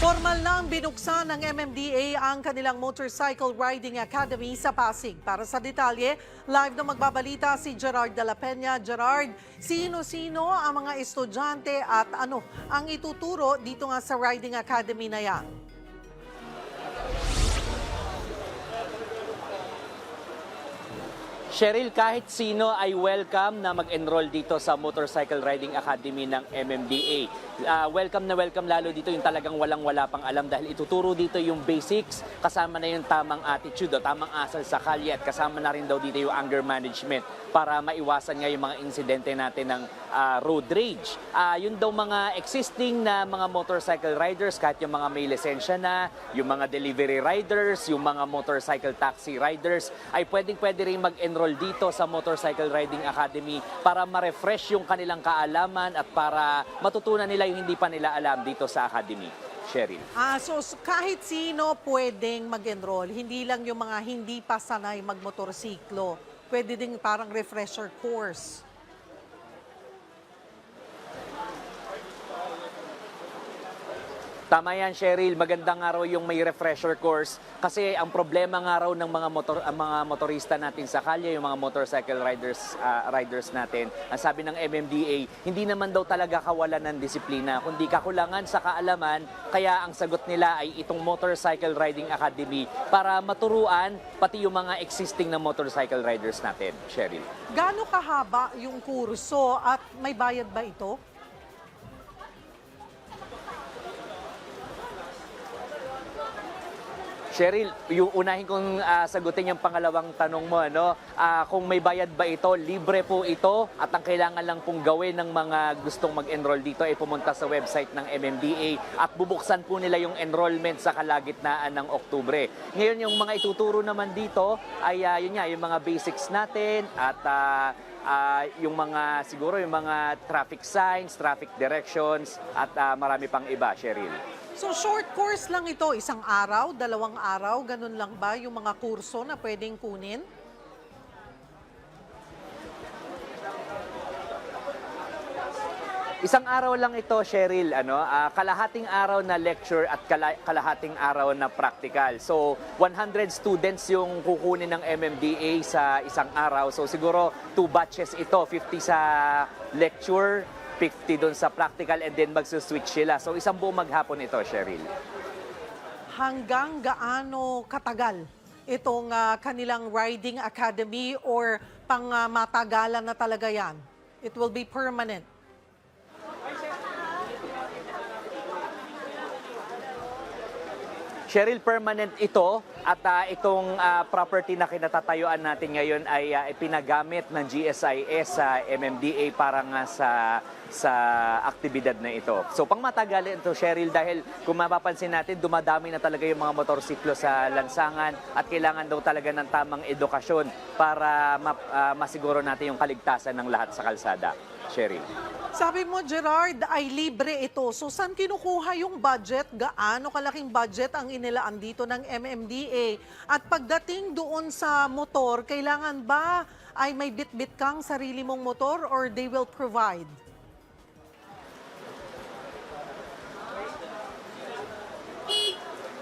Formal nang binuksan ng MMDA ang kanilang Motorcycle Riding Academy sa Pasig. Para sa detalye, live na magbabalita si Gerard de la Peña. Gerard, sino-sino ang mga estudyante at ano ang ituturo dito nga sa Riding Academy na yan? Cheryl, kahit sino ay welcome na mag-enroll dito sa Motorcycle Riding Academy ng MMDA. Ah, welcome na welcome lalo dito yung talagang walang-wala pang alam dahil ituturo dito yung basics, kasama na yung tamang attitude o tamang asal sa kalye at kasama na rin daw dito yung anger management para maiwasan nga yung mga insidente natin ng ah, road rage. Ah, yun daw mga existing na mga motorcycle riders, kahit yung mga may lisensya na, yung mga delivery riders, yung mga motorcycle taxi riders, ay pwedeng-pwede rin mag-enroll dito sa Motorcycle Riding Academy para ma-refresh yung kanilang kaalaman at para matutunan nila yung hindi pa nila alam dito sa Academy. Cheryl. Ah, so kahit sino pwedeng mag-enroll, hindi lang yung mga hindi pa sanay magmotorsiklo. Pwede ding parang refresher course. Tama yan, Cheryl. Magandang araw yung may refresher course kasi ang problema nga raw ng mga motor ang mga motorista natin sa kalye, yung mga motorcycle riders ah, riders natin. Ang sabi ng MMDA, hindi naman daw talaga kawalan ng disiplina, kundi kakulangan sa kaalaman. Kaya ang sagot nila ay itong Motorcycle Riding Academy para maturuan pati yung mga existing na motorcycle riders natin, Cheryl. Gaano kahaba yung kurso at may bayad ba ito? Cheryl, yung unahin kong ah, sagutin yung pangalawang tanong mo, ano, Ah, kung may bayad ba ito, libre po ito at ang kailangan lang pong gawin ng mga gustong mag-enroll dito ay pumunta sa website ng MMDA at bubuksan po nila yung enrollment sa kalagitnaan ng Oktubre. Ngayon yung mga ituturo naman dito ay ah, yun nga, yung mga basics natin at ah, ah, yung mga siguro yung mga traffic signs, traffic directions at ah, marami pang iba, Cheryl. So short course lang ito, isang araw, dalawang araw, ganun lang ba yung mga kurso na pwedeng kunin? Isang araw lang ito, Cheryl, ano, ah, kalahating araw na lecture at kala- kalahating araw na practical. So, 100 students yung kukunin ng MMDA sa isang araw. So, siguro two batches ito, 50 sa lecture, 50 doon sa practical and then magsuswitch sila. So, isang buong maghapon ito, Cheryl. Hanggang gaano katagal itong ah, kanilang riding academy or pang matagalan na talaga yan? It will be permanent. Cheryl, permanent ito at ah, itong ah, property na kinatatayuan natin ngayon ay ah, ipinagamit ng GSIS sa MMDA para nga sa sa aktibidad na ito. So pang matagal ito Cheryl dahil kung mapapansin natin dumadami na talaga yung mga motorsiklo sa lansangan at kailangan daw talaga ng tamang edukasyon para ma- ah, masiguro natin yung kaligtasan ng lahat sa kalsada. Cheryl. Sabi mo, Gerard, ay libre ito. So, saan kinukuha yung budget? Gaano kalaking budget ang inilaan dito ng MMDA? At pagdating doon sa motor, kailangan ba ay may bit-bit kang sarili mong motor or they will provide?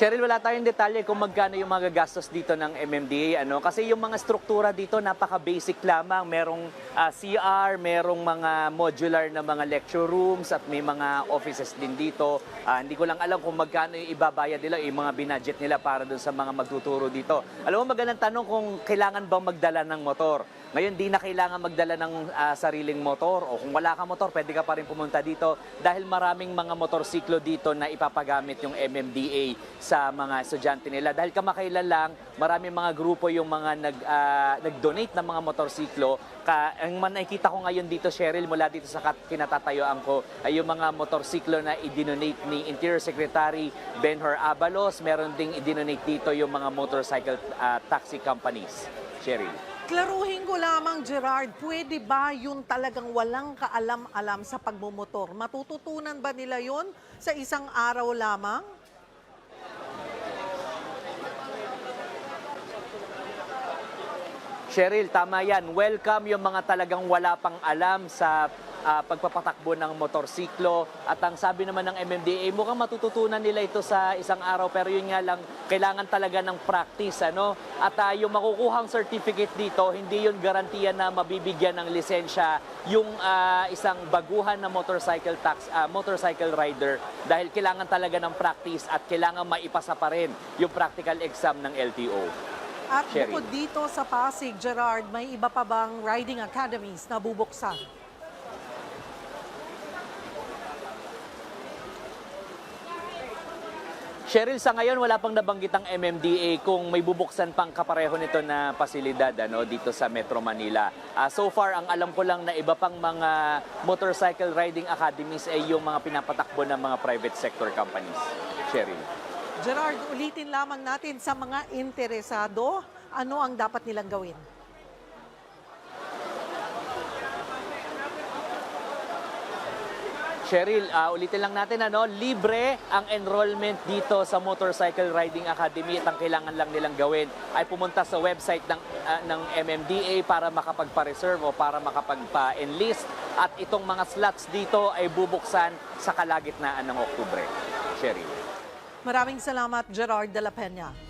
Cheryl, wala tayong detalye kung magkano yung mga gastos dito ng MMDA. Ano? Kasi yung mga struktura dito, napaka-basic lamang. Merong ah, CR, merong mga modular na mga lecture rooms at may mga offices din dito. Ah, hindi ko lang alam kung magkano yung ibabayad nila, yung mga binadget nila para dun sa mga magtuturo dito. Alam mo, magandang tanong kung kailangan bang magdala ng motor. Ngayon, di na kailangan magdala ng ah, sariling motor o kung wala kang motor, pwede ka pa rin pumunta dito dahil maraming mga motorsiklo dito na ipapagamit yung MMDA sa mga estudyante nila. Dahil kamakailan lang, maraming mga grupo yung mga nag, ah, nag-donate ng mga motorsiklo. Ka, ang nakikita ko ngayon dito, Cheryl, mula dito sa kinatatayuan ko, ay yung mga motorsiklo na i-donate ni Interior Secretary Benhur Abalos. Meron ding i-donate dito yung mga motorcycle ah, taxi companies. Cheryl. Klaruhin ko lamang, Gerard, pwede ba yun talagang walang kaalam-alam sa pagmumotor? Matututunan ba nila yun sa isang araw lamang? Cheryl, tama yan. Welcome yung mga talagang wala pang alam sa ah, pagpapatakbo ng motorsiklo. At ang sabi naman ng MMDA, mukhang matututunan nila ito sa isang araw pero yun nga lang, kailangan talaga ng practice. Ano? At ah, yung makukuhang certificate dito, hindi yun garantiya na mabibigyan ng lisensya yung ah, isang baguhan na motorcycle tax ah, motorcycle rider dahil kailangan talaga ng practice at kailangan maipasa pa rin yung practical exam ng LTO. At Sherry. bukod dito sa Pasig, Gerard, may iba pa bang riding academies na bubuksan? Cheryl, sa ngayon wala pang nabanggit ang MMDA kung may bubuksan pang kapareho nito na pasilidad ano, dito sa Metro Manila. Ah, so far, ang alam ko lang na iba pang mga motorcycle riding academies ay yung mga pinapatakbo ng mga private sector companies. Cheryl. Gerard, ulitin lamang natin sa mga interesado, ano ang dapat nilang gawin? Cheryl, ah, ulitin lang natin ano, libre ang enrollment dito sa Motorcycle Riding Academy at ang kailangan lang nilang gawin ay pumunta sa website ng ah, ng MMDA para makapagpa-reserve o para makapagpa-enlist at itong mga slots dito ay bubuksan sa kalagitnaan ng Oktubre. Cheryl. Maraming salamat, Gerard de la Peña.